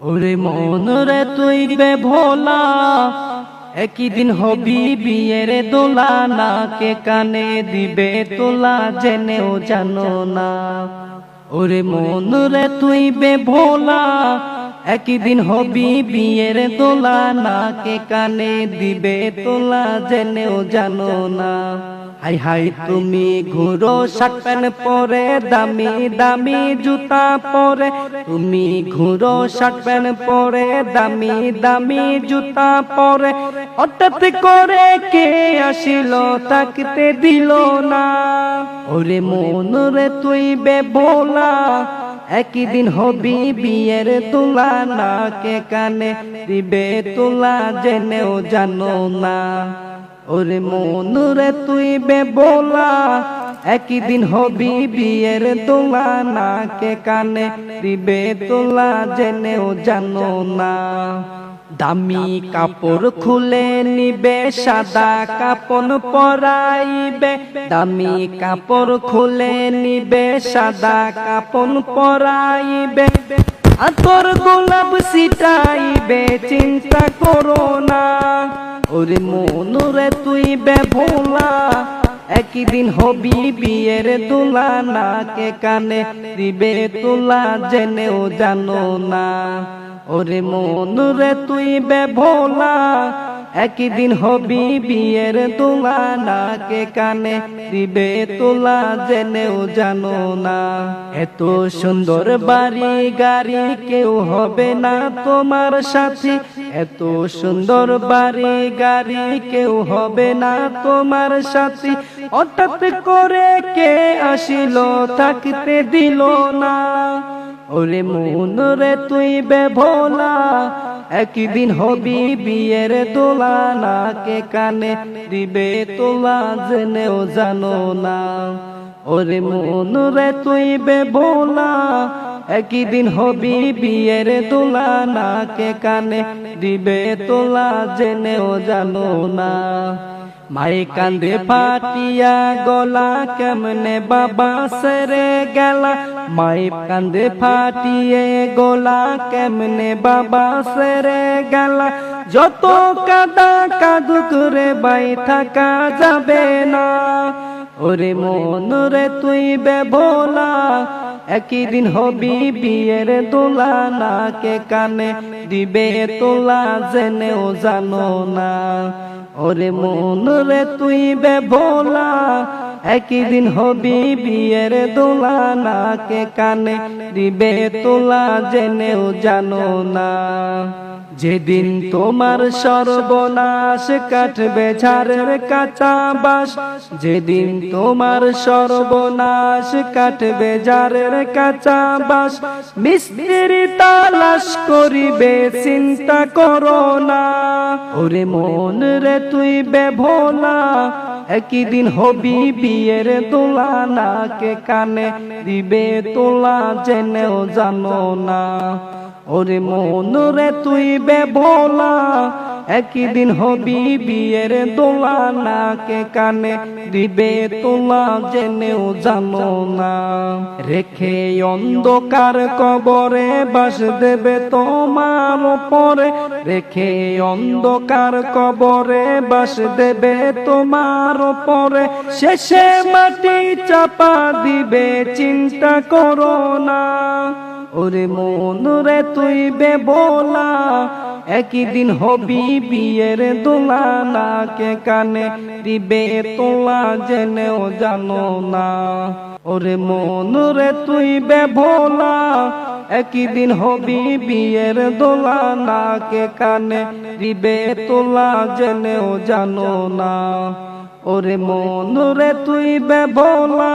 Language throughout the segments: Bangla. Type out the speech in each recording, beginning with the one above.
ওরে মন রে তুই বে ভোলা একই দিন হবি বিয়ের দোলা না কে কানে দিবে তোলা, জেনেও জানো না। ওরে মন রে তুই বে ভোলা একই দিন হবি বিয়ের দোলা না কে কানে দিবে তোলা, জেনেও জানো না। হাই হাই, তুমি ঘুরো শার্ট প্যান্ট পরে, দামি দামি জুতা পরে। তুমি ঘুরো শার্ট প্যান্ট পরে, দামি দামি জুতা পরে। হঠাৎ করে কে আসিল, তাকতে দিল না। ওরে মন রে তুই বে ভোলা একই দিন হবি বিয়ের তোলা না কে কানে দিবে তোলা জেনেও জানো না। ওরে মন রে তুই বে বলা। একই দিন হবি বিয়ের তোলা না কে কানে দিবে তোলা জেনেও জানো না। দামি কাপড় খুলে নিবে সাদা কাপড় পরাইবে। দামি কাপড় খুলে নিবে সাদা কাপড় পরাইবে। আতর গোলাপ সিটাইবে চিন্তা করো না। ওরে মন রে তুই বে ভোলা। একই দিন হবি বিয়ের দোলা না কে কানে দিবে তোলা জেনেও জানো না। ওরে মন রে তুই বে ভোলা একই দিন হবি বিয়ের তোলা না কে কানে, দিবে তোলা জেনেও জানো না। এত সুন্দর বাড়ি গাড়ি কেউ হবে না তোমার সাথী। এত সুন্দর বাড়ি গাড়ি কেউ হবে না তোমার সাথী। হঠাৎ করে কে আসিল, থাকতে দিল না। ওরে মন রে তুই বে ভোলা। একই দিন হবি বিয়ের দোলা না কে কানে দিবে তোলা, জেনেও জানো না। ওরে মন রে তুই বে ভোলা। একই দিন হবি বিয়ের দোলা না কে কানে দিবে তোলা, জেনেও জানো না। মাই কান্দে ফাটিয়া গলা কেমনে বাবা সেরে গেলা? মাই কান্দে ফাটিয়ে গলা কেমনে বাবা সেরে গেলা? যত কাদা কাদু করে বাই থাকা যাবে না। ওরে মন রে তুই বে ভোলা একই দিন হবি বিয়ের দোলা না কে কানে দিবে তোলা, জেনেও জানো না। ওরে মন রে তুই বে ভোলা একই দিন হবি বিয়ের দোলা না কে কানে দিবে তোলা, জেনেও জানো না। যেদিন তোমার সর্বনাশ কাটবে ঝাড়ের কাঁচা বাস যেদিন তোমার সর্বনাশ কাটবে ঝাড়ের কাঁচা বাস মিস্ত্রি তালাশ করিবে, চিন্তা করো না। ওরে মন রে তুই বেভোলা, একই দিন হবি বিয়ের তোলা না কে কানে দিবে তোলা, জেনেও জানো না। ওরে মন রে তুই বে ভোলা একই দিন হবি বিয়ের দোলা না কে কানে দিবে তোলা জেনেও জানো না। রেখে অন্ধকার কবরে বাস দেবে তোমার পরে রেখে অন্ধকার কবরে বাস দেবে তোমার পরে শেষে মাটি চাপা দিবে, চিন্তা করো না। ওরে মন রে তুই বে বলা একই দিন হবি বিয়ের দোলা না কে কানে দিবে তোলা জেনেও জানো না। ওরে মন রে তুই বে ভোলা একই দিন হবি বিয়ের দোলা না কে কানে দিবে তোলা জেনেও জানো না। ওরে মন রে তুই বে ভোলা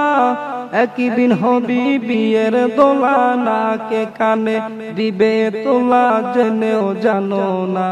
একই দিন হবি বিয়ের দোলা না কে কানে দিবে তোলা জেনেও জানো না।